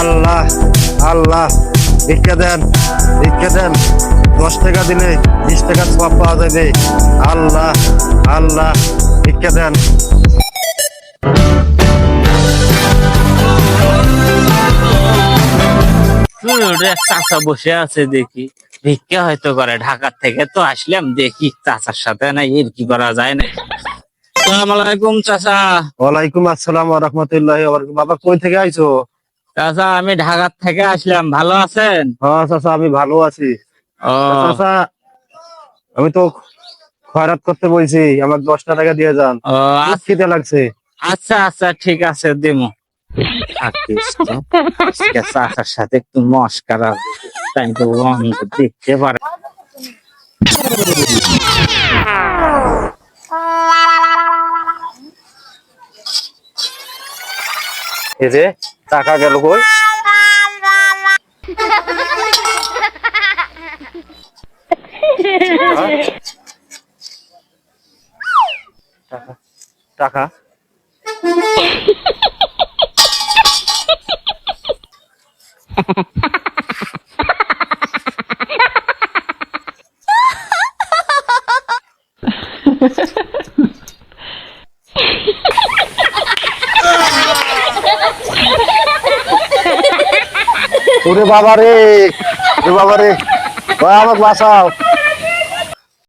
আল্লাহ আল্লাহ ভিক্ষা দেন ভিক্ষা দেন। দশ টাকা দিলে বিশ টাকা সব পাওয়া যাবে। আল্লাহ আল্লাহ ভিক্ষা দেন। চাচা বসে আছে দেখি। ভিক্ষা হয়তো করে ঢাকা থেকে তো আসলাম দেখি চাচার সাথে না এর কি করা যায় না। সালাম আলাইকুম চাচা। ওয়ালাইকুম আসসালাম রহমতুল্লাহ বাবা কই থেকে আইছো? চাচা আমি ঢাকার থেকে আসলাম। ভালো আছেন? হ্যাঁ চাচা আমি ভালো আছি। চাচা আমি তো খয়রাত করতে বলছি। আমার দশটা টাকা দিয়ে যান। আচ্ছা। খিদে লাগছে। আচ্ছা আচ্ছা ঠিক আছে দিমু। চাচার সাথে একটু মস্কারা তাই তো দেখতে পারে। এই যে টাকা গেল কই? টাকা টাকা ওরে বাবা রে ওরে বাবা রে আমাকে বাঁচাও।